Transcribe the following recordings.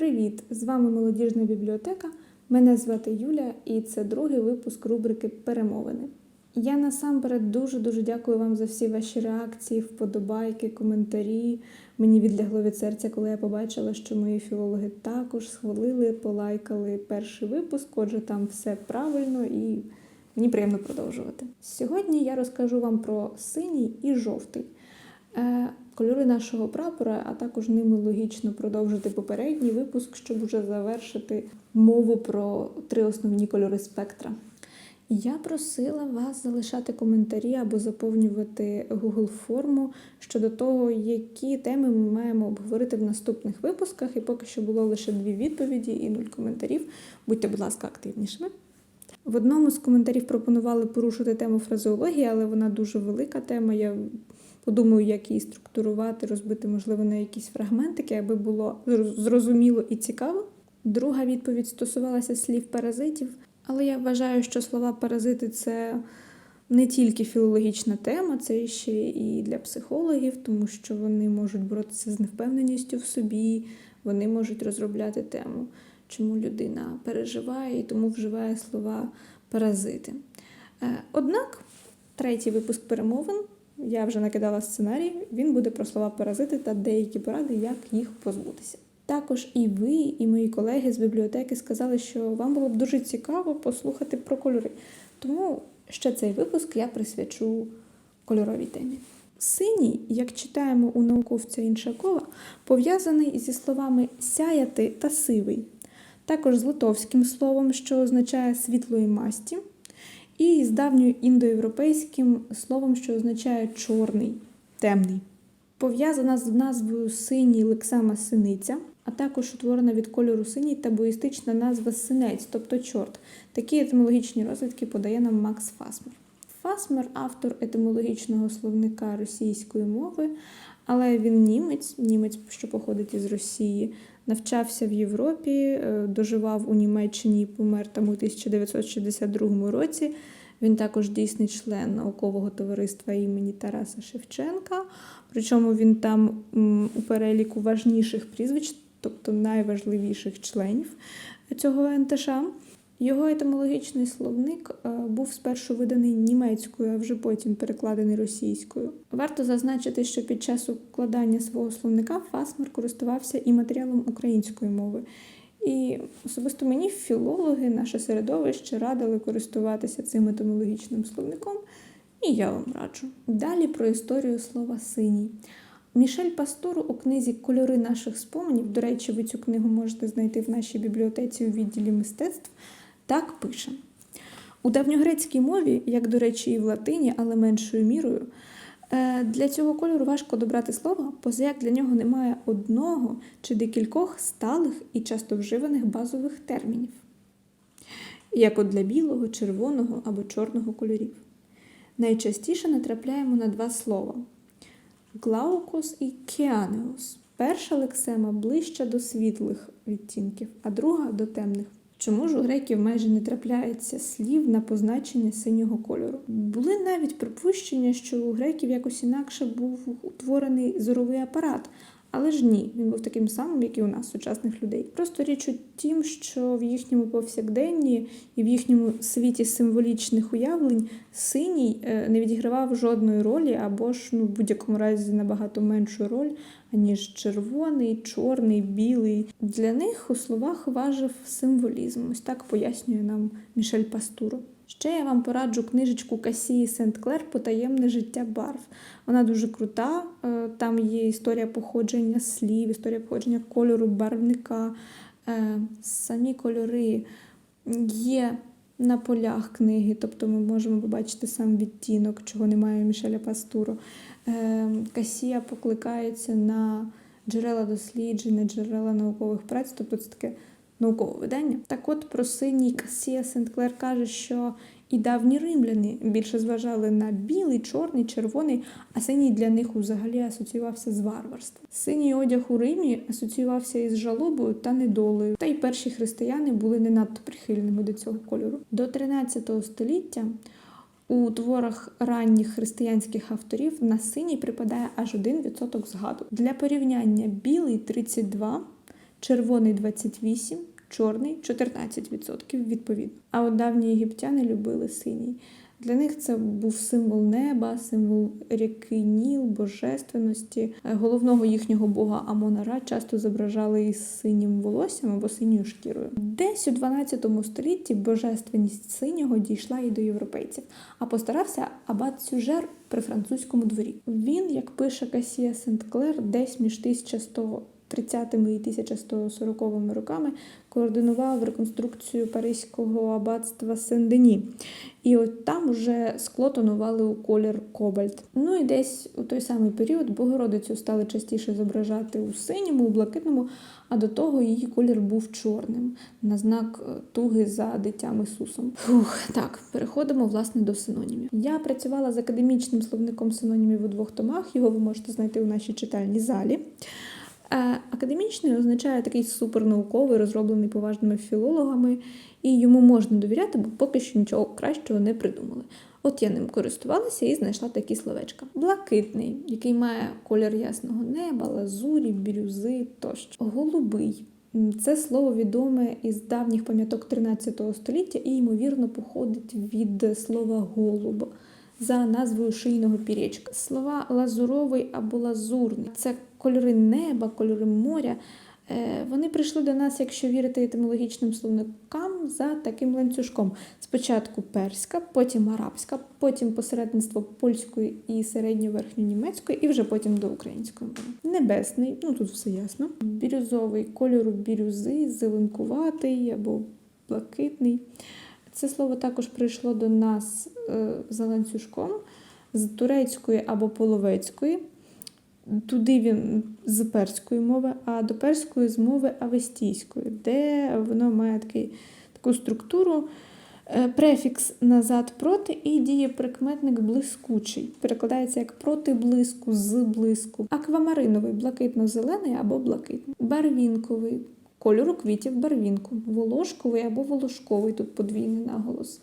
Привіт! З вами Молодіжна бібліотека. Мене звати Юля, і це другий випуск рубрики Перемовини. Я насамперед дуже-дуже дякую вам за всі ваші реакції, вподобайки, коментарі. Мені відлягло від серця, коли я побачила, що мої філологи також схвалили, полайкали перший випуск. Отже, там все правильно і мені приємно продовжувати. Сьогодні я розкажу вам про синій і жовтий. Кольори нашого прапора, а також ними логічно продовжити попередній випуск, щоб уже завершити мову про три основні кольори спектра. Я просила вас залишати коментарі або заповнювати Google форму щодо того, які теми ми маємо обговорити в наступних випусках. І поки що було лише дві відповіді і нуль коментарів. Будьте, будь ласка, активнішими. В одному з коментарів пропонували порушити тему фразеології, але вона дуже велика тема. Я подумаю, як її структурувати, розбити, можливо, на якісь фрагментики, аби було зрозуміло і цікаво. Друга відповідь стосувалася слів паразитів, але я вважаю, що слова паразити це не тільки філологічна тема, це ще і для психологів, тому що вони можуть боротися з невпевненістю в собі, вони можуть розробляти тему, чому людина переживає і тому вживає слова паразити. Е, Однак, третій випуск перемовин. Я вже накидала сценарій, він буде про слова паразити та деякі поради, як їх позбутися. Також і ви, і мої колеги з бібліотеки сказали, що вам було б дуже цікаво послухати про кольори. Тому ще цей випуск я присвячу кольоровій темі. Синій, як читаємо у науковця Іншакова, пов'язаний зі словами сяяти та сивий, також з литовським словом, що означає світлої масті і з давньою індоєвропейським словом, що означає чорний, темний. Пов'язана з назвою синій лексема синиця, а також утворена від кольору синій табоїстична назва синець, тобто чорт. Такі етимологічні розвідки подає нам Макс Фасмер. Фасмер автор етимологічного словника російської мови, але він німець, німець, що походить із Росії, навчався в Європі, е, доживав у Німеччині і помер там у 1962 році. Він також дійсний член наукового товариства імені Тараса Шевченка. Причому він там у переліку важніших прізвищ, тобто найважливіших членів цього НТШ. Його етимологічний словник е, був спершу виданий німецькою, а вже потім перекладений російською. Варто зазначити, що під час укладання свого словника Фасмер користувався і матеріалом української мови. І особисто мені філологи, наше середовище радили користуватися цим етимологічним словником, і я вам раджу. Далі про історію слова синій. Мішель Пастору у книзі Кольори наших споменів, до речі, ви цю книгу можете знайти в нашій бібліотеці у відділі мистецтв. Так пише: у давньогрецькій мові, як, до речі, і в латині, але меншою мірою, для цього кольору важко добрати слово, поза як для нього немає одного чи декількох сталих і часто вживаних базових термінів, як от для білого, червоного або чорного кольорів. Найчастіше натрапляємо на два слова глаукос і кеанеус. Перша лексема ближча до світлих відтінків, а друга до темних. Чому ж у греків майже не трапляється слів на позначення синього кольору? Були навіть припущення, що у греків якось інакше був утворений зоровий апарат, але ж ні, він був таким самим, як і у нас, сучасних людей. Просто річ у тім, що в їхньому повсякденні і в їхньому світі символічних уявлень синій е, не відігравав жодної ролі, або ж ну, в будь-якому разі набагато меншу роль, аніж червоний, чорний, білий. Для них у словах важив символізм. Ось так пояснює нам Мішель Пастуро. Ще я вам пораджу книжечку Касії Сент-Клер Потаємне життя барв. Вона дуже крута. Е, там є історія походження слів, історія походження кольору барвника. Е, самі кольори є на полях книги, тобто ми можемо побачити сам відтінок, чого немає Мішеля Пастуро. Е, Касія покликається на джерела досліджень, джерела наукових праць, тобто це таке наукове видання. Так от про синій Касія Сент-Клер каже, що і давні римляни більше зважали на білий, чорний, червоний, а синій для них взагалі асоціювався з варварством. Синій одяг у Римі асоціювався із жалобою та недолею. Та й перші християни були не надто прихильними до цього кольору. До 13 століття. У творах ранніх християнських авторів на синій припадає аж 1% згадок. Для порівняння білий 32, червоний 28%, чорний 14% відповідно. А от давні єгиптяни любили синій. Для них це був символ неба, символ ріки Ніл, божественності. Е, Головного їхнього бога Амона-Ра часто зображали із синім волоссям або синьою шкірою. Десь у 12 столітті божественність синього дійшла і до європейців, а постарався абат Сюжер при французькому дворі. Він, як пише Касія Сент-Клер, десь між 1100 30 і 1140 роками координував реконструкцію паризького аббатства Сен-Дені. І от там уже скло тонували у колір кобальт. Ну і десь у той самий період Богородицю стали частіше зображати у синьому, у блакитному, а до того її колір був чорним на знак е, туги за дитям Ісусом. Фух, так, переходимо власне до синонімів. Я працювала з академічним словником синонімів у двох томах. Його ви можете знайти у нашій читальній залі. Академічний означає такий супернауковий, розроблений поважними філологами, і йому можна довіряти, бо поки що нічого кращого не придумали. От я ним користувалася і знайшла такі словечка. Блакитний, який має колір ясного неба, лазурі, бірюзи тощо. Голубий. Це слово відоме із давніх пам'яток 13 століття і, ймовірно, походить від слова голуб за назвою шийного пірєчка. Слова лазуровий або лазурний це кольори неба, кольори моря. Е, Вони прийшли до нас, якщо вірити етимологічним словникам, за таким ланцюжком. Спочатку перська, потім арабська, потім посередництво польської і середньоверхньонімецької, і вже потім до української. Небесний, ну тут все ясно. Бірюзовий кольору бірюзи, зеленкуватий або блакитний. Це слово також прийшло до нас е, за ланцюжком з турецької або половецької. Туди він з перської мови, а до перської з мови авестійської, де воно має такий, таку структуру. Е, Префікс назад проти і дієприкметник блискучий. Перекладається як проти блиску, з блиску. Аквамариновий блакитно-зелений або блакитний. Барвінковий кольору квітів барвінку. Волошковий або волошковий, тут подвійний наголос.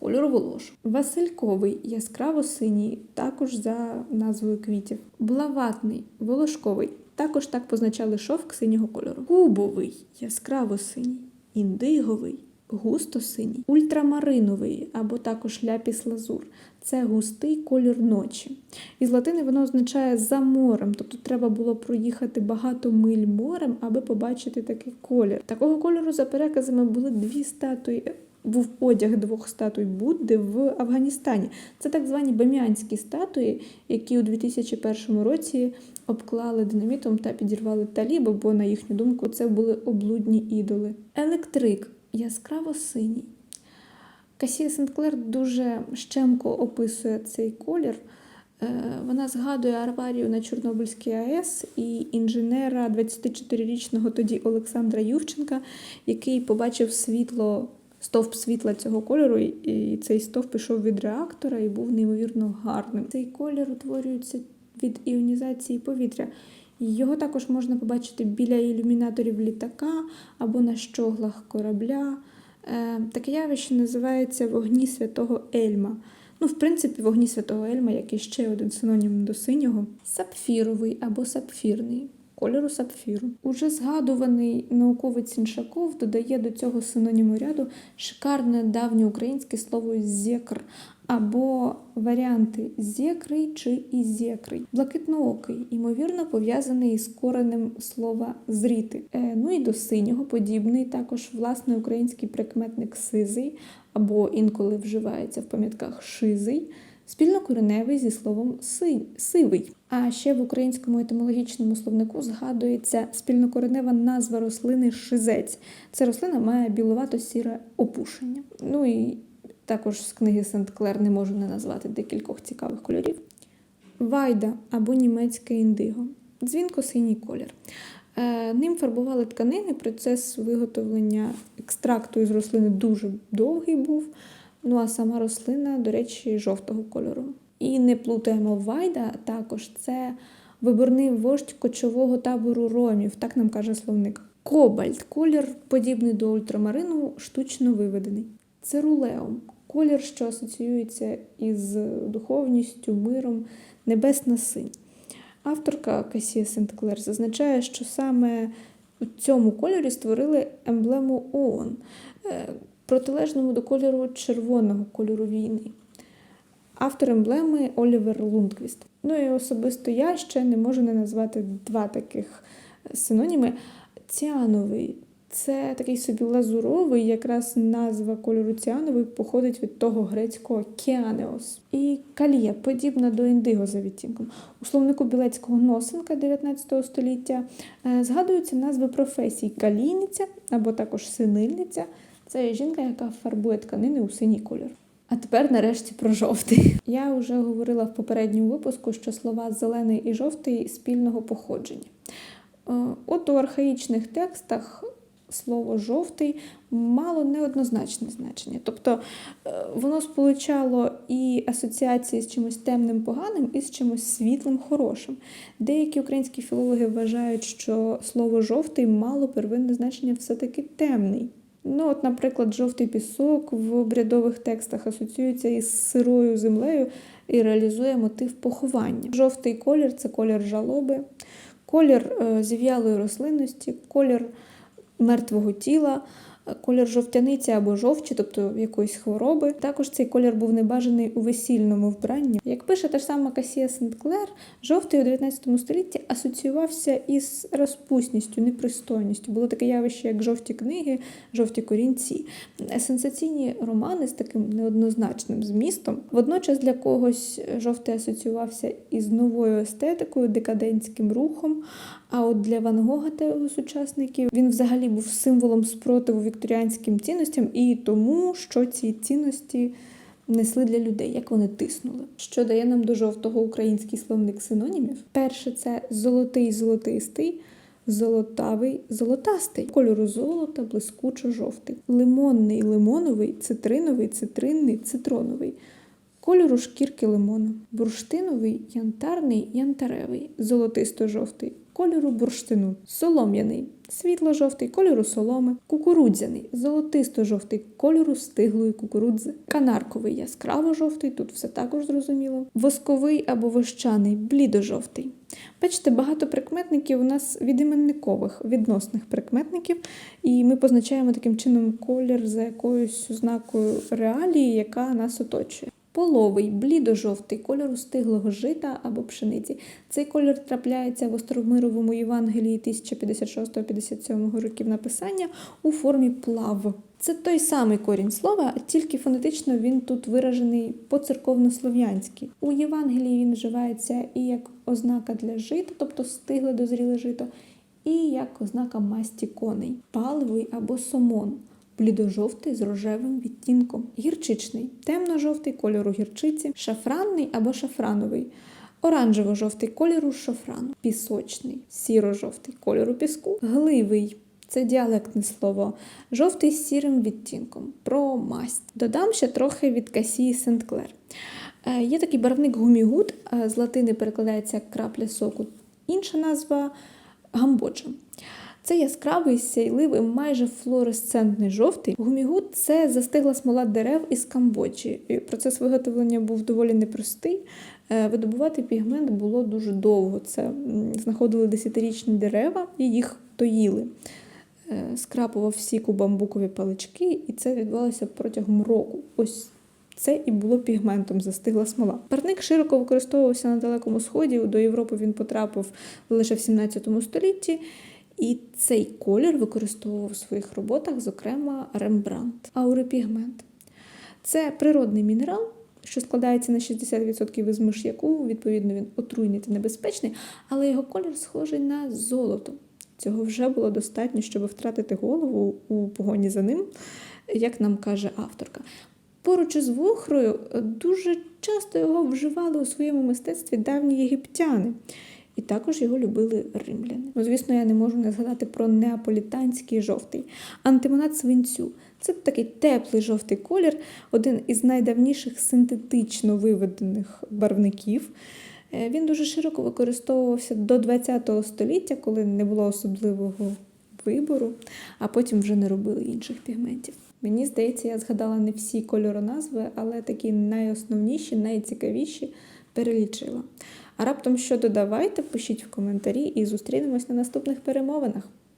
Кольору волош. Васильковий яскраво синій, також за назвою квітів. Блаватний, волошковий. Також так позначали шовк синього кольору. Кубовий, яскраво синій, індиговий, густо синій, ультрамариновий або також ляпіс лазур. Це густий колір ночі. Із латини воно означає за морем, тобто треба було проїхати багато миль морем, аби побачити такий колір. Такого кольору, за переказами, були дві статуї. Був одяг двох статуй Будди в Афганістані. Це так звані баміанські статуї, які у 2001 році обклали динамітом та підірвали таліби, бо, на їхню думку, це були облудні ідоли. Електрик яскраво синій. Касія Сенклер дуже щемко описує цей колір. Е, Вона згадує аварію на Чорнобильській АЕС і інженера 24-річного тоді Олександра Ювченка, який побачив світло, стовп світла цього кольору, і цей стовп пішов від реактора і був неймовірно гарним. Цей колір утворюється від іонізації повітря. Його також можна побачити біля ілюмінаторів літака або на щоглах корабля. Е, Таке явище називається вогні святого Ельма. Ну, в принципі, вогні святого Ельма, як і ще один синонім до синього, сапфіровий або сапфірний. Кольору сапфіру. Уже згадуваний науковець Іншаков додає до цього синоніму ряду шикарне давньоукраїнське слово зєкр або варіанти зєкрий чи ізєкрий. Блакитноокий, ймовірно, пов'язаний із коренем слова зріти. Е, ну і до синього подібний також власний український прикметник сизий або інколи вживається в пам'ятках шизий. Спільнокореневий зі словом сивий. А ще в українському етимологічному словнику згадується спільнокоренева назва рослини шизець. Ця рослина має біловато-сіре опушення. Ну і також з книги Сент-Клер не можу не назвати декількох цікавих кольорів. Вайда або німецьке індиго. Дзвінко-синій колір. Е, Ним фарбували тканини. Процес виготовлення екстракту із рослини дуже довгий був. Ну а сама рослина, до речі, жовтого кольору. І не плутаємо Вайда також це виборний вождь кочового табору ромів, так нам каже словник. Кобальт колір, подібний до ультрамарину, штучно виведений. Церулеум колір, що асоціюється із духовністю, миром, небесна синь. Авторка Касія Сент-Клер зазначає, що саме у цьому кольорі створили емблему ООН, е, протилежному до кольору червоного кольору війни. Автор емблеми Олівер Лундквіст. Ну і особисто я ще не можу не назвати два таких синоніми. Ціановий це такий собі лазуровий, якраз назва кольору ціановий походить від того грецького кіанеос. І калія, подібна до індиго за відтінком. У словнику білецького носенка 19 століття е, згадуються назви професій калійниця або також синильниця. Це жінка, яка фарбує тканини у синій кольор. А тепер нарешті про жовтий. Я вже говорила в попередньому випуску, що слова зелений і жовтий спільного походження. Е, От у архаїчних текстах слово жовтий мало неоднозначне значення. Тобто е, воно сполучало і асоціації з чимось темним, поганим, і з чимось світлим, хорошим. Деякі українські філологи вважають, що слово жовтий мало первинне значення все-таки темний. Ну, от, наприклад, жовтий пісок в обрядових текстах асоціюється із сирою землею і реалізує мотив поховання. Жовтий колір це колір жалоби, колір е, зів'ялої рослинності, колір мертвого тіла, колір жовтяниці або жовчі, тобто якоїсь хвороби. Також цей колір був небажаний у весільному вбранні. Як пише та ж сама Касія Сент-Клер, жовтий у 19 столітті асоціювався із розпусністю, непристойністю. Було таке явище, як жовті книги, жовті корінці. Сенсаційні романи з таким неоднозначним змістом. Водночас для когось жовтий асоціювався із новою естетикою, декадентським рухом. А от для Ван Гога та його сучасників він взагалі був символом спротиву вікторіанським цінностям і тому, що ці цінності несли для людей, як вони тиснули. Що дає нам до жовтого український словник синонімів? Перше це золотий золотистий. Золотавий, золотастий, кольору золота, блискучо жовтий, лимонний, лимоновий, цитриновий, цитринний, цитроновий, кольору шкірки лимона, бурштиновий, янтарний, янтаревий, золотисто-жовтий, кольору бурштину, солом'яний, світло-жовтий, кольору соломи, кукурудзяний, золотисто-жовтий, кольору стиглої кукурудзи, канарковий, яскраво-жовтий, тут все також зрозуміло, восковий або вощаний, блідо-жовтий. Бачите, багато прикметників у нас відіменникових, відносних прикметників, і ми позначаємо таким чином колір за якоюсь ознакою реалії, яка нас оточує. Половий, блідо-жовтий, кольору стиглого жита або пшениці. Цей колір трапляється в Остромировому Євангелії 1056-57 років написання у формі плав. Це той самий корінь слова, тільки фонетично він тут виражений по-церковнослов'янськи. У Євангелії він вживається і як ознака для жита, тобто стигле дозріле жито, і як ознака масті коней, паловий або сомон блідо-жовтий з рожевим відтінком, гірчичний, темно-жовтий кольору гірчиці, шафранний або шафрановий, оранжево-жовтий кольору шафрану, пісочний, сіро-жовтий кольору піску, гливий. Це діалектне слово, жовтий з сірим відтінком, про масть. Додам ще трохи від Касії Сент-Клер. Е, Є такий барвник гумігут, е, з латини перекладається як крапля соку. Інша назва гамбоджа. Це яскравий, сяйливий, майже флуоресцентний жовтий. Гумігут це застигла смола дерев із Камбоджі. Процес виготовлення був доволі непростий. Е, Видобувати пігмент було дуже довго. Це знаходили десятирічні дерева і їх тоїли. Е, Скрапував сік у бамбукові палички, і це відбувалося протягом року. Ось це і було пігментом, застигла смола. Парник широко використовувався на Далекому Сході. До Європи він потрапив лише в 17 столітті. І цей колір використовував у своїх роботах, зокрема, Рембрандт, аурипігмент. Це природний мінерал, що складається на 60% із миш'яку, відповідно, він отруйний та небезпечний, але його колір схожий на золото. Цього вже було достатньо, щоб втратити голову у погоні за ним, як нам каже авторка. Поруч із вохрою дуже часто його вживали у своєму мистецтві давні єгиптяни. І також його любили римляни. Ну, звісно, я не можу не згадати про неаполітанський жовтий, антимонат свинцю. Це такий теплий жовтий колір, один із найдавніших синтетично виведених барвників. Е, Він дуже широко використовувався до ХХ століття, коли не було особливого вибору, а потім вже не робили інших пігментів. Мені здається, я згадала не всі кольороназви, але такі найосновніші, найцікавіші перелічила. А раптом що додавайте, пишіть в коментарі і зустрінемось на наступних перемовинах.